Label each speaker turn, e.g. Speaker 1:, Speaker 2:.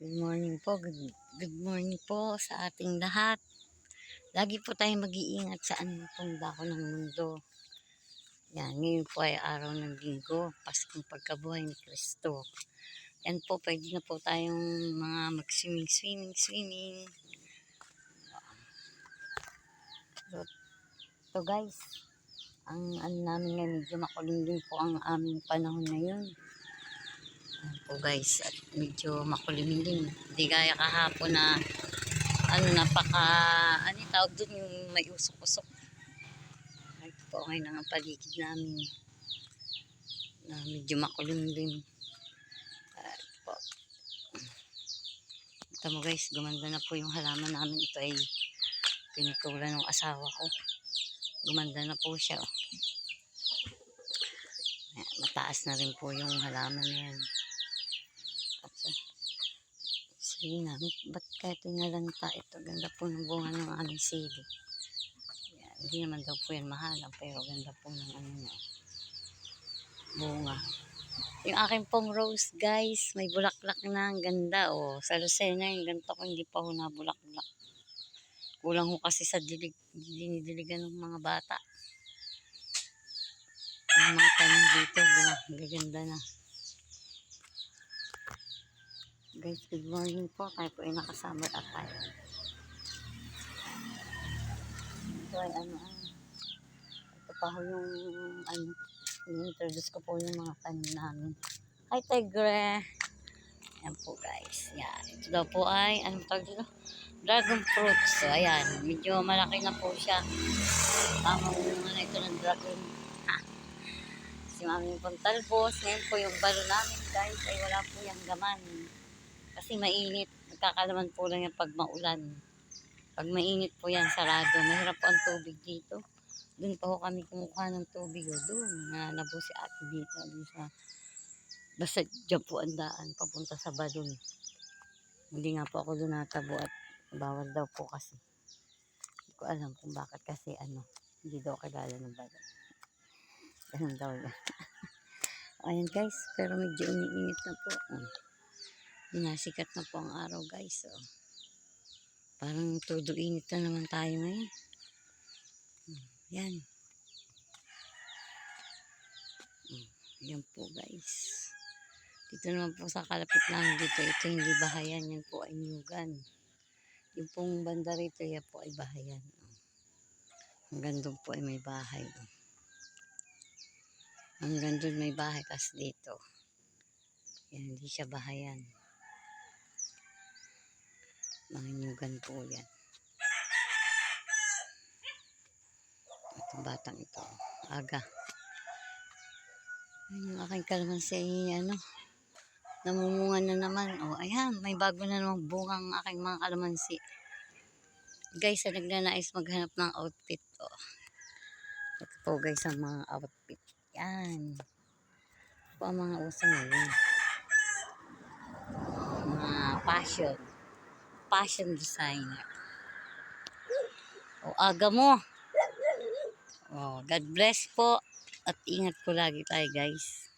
Speaker 1: Good morning po. Good, good morning po sa ating lahat. Lagi po tayong mag-iingat sa anong dako ng mundo. Yan, ngayon po ay araw ng linggo, Paskong pagkabuhay ni Kristo. Yan po, pwede na po tayong mga mag-swimming, swimming, swimming. So, so guys, ang ano namin ngayon, medyo makulim din po ang aming panahon ngayon. Ayan po guys, at medyo makuliming din. Hindi gaya kahapon na ano napaka, ano tawag doon yung may usok-usok. Ito po ngayon ang paligid namin. Na medyo makulim din. At po. Ito mo guys, gumanda na po yung halaman namin. Ito ay pinutulan ng asawa ko. Gumanda na po siya. oh. Mataas na rin po yung halaman na yan. At uh, sige na, ba't kahit inalanta ito, ganda po ng bunga ng aming sili. Yan, hindi naman daw po yan mahalang, pero ganda po ng ano niya. Bunga. Yung aking pong rose, guys, may bulaklak na, ang ganda, oh. Sa Lucena, yung ganito ko, hindi pa ho nabulaklak. Kulang ho kasi sa dilig, dinidiligan ng mga bata. Yung mga tanim dito, gaganda na. Guys, good morning po. Tayo po ay nakasummer attire. Ito ay ano, ah, ito pa ho yung, ano, i-introduce ko po yung mga tanim namin. Hi, Tigre! Yan po, guys. Yan. Ito daw po ay, anong tawag dito? Dragon fruit. So, ayan. Medyo malaki na po siya. Tamang mga na ito ng dragon. Ha. Si Mami pong talbos. Ngayon po yung balo namin, guys, ay wala po yung gaman. Kasi mainit. Nagkakalaman po lang yan pag maulan. Pag mainit po yan, sarado. Mahirap po ang tubig dito. Doon pa ho kami kumukuha ng tubig. O, doon. Na nabo si ate dito. Doon sa... Basta dyan po ang daan. Papunta sa balon. Hindi nga po ako doon natabo at bawal daw po kasi. Hindi ko alam kung bakit kasi ano. Hindi daw kilala ng balon. Ganun daw yun. Ayan guys. Pero medyo umiinit na po. Oh. Binasikat na po ang araw guys. Oh. Parang todo init na naman tayo ngayon. Hmm, Yan. Hmm, Yan po guys. Dito naman po sa kalapit lang dito. Ito hindi bahayan. Yan po ay nyugan. Yung pong banda rito, yan po ay bahayan. Oh. Hanggang doon po ay may bahay. Oh. Hanggang doon may bahay. Tapos dito. Yan, hindi siya bahayan. Mga nyugan po yan. Itong batang ito. Aga. Ayun, yung aking kalamansi ano. Namumunga na naman. O, oh, ayan. May bago na namang bunga ang aking mga kalamansi. Guys, sa nagnanais maghanap ng outfit. Oh. Ito po guys ang mga outfit. Yan. Ito po ang mga uso ngayon. Mga fashion fashion designer. O, aga mo. O, God bless po. At ingat po lagi tayo, guys.